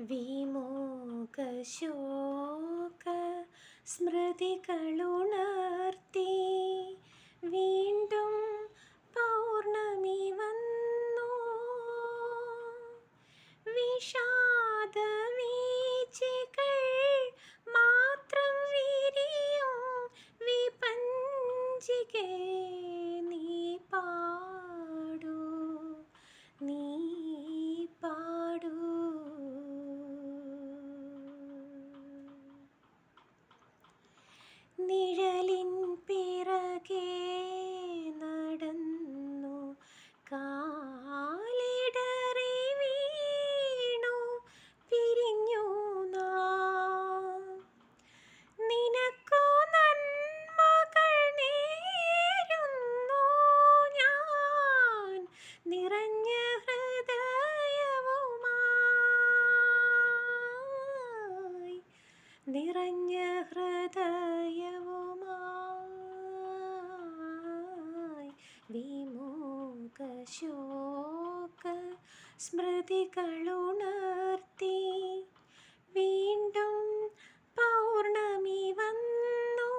വിമോകശോക സ്മൃതികളുണർത്തി വീണ്ടും പൗർണമി വന്നു. വിഷാദ വീച്ചികൾ മാത്രം വിരിയും വിപഞ്ചികേ വിമോകശോക സ്മൃതികളുണർത്തി വീണ്ടും പൗർണമി വന്നു.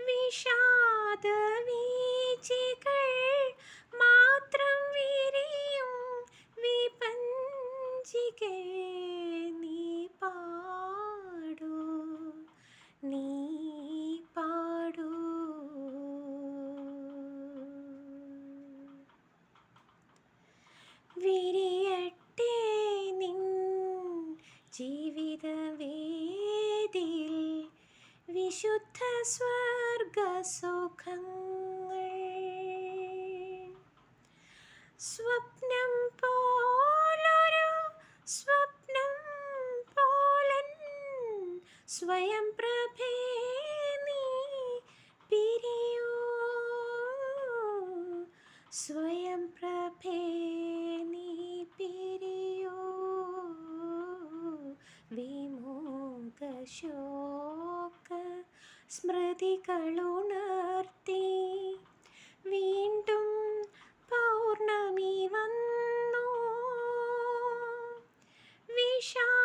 വിഷാദ വീച്ചികൾ വിശുദ്ധ സ്വർഗസുഖങ്ങൾ. സ്വപ്നം പോലൊരു സ്വപ്നം പോലൻ സ്വയം പ്രഭേ നീ പിരിയൂ. സ്വയം പ്രഭേ നീ പിരിയൂ. വിമോകശോക സ്മൃതികളുണർത്തി. വീണ്ടും പൗർണമി വന്നു. വിഷാദ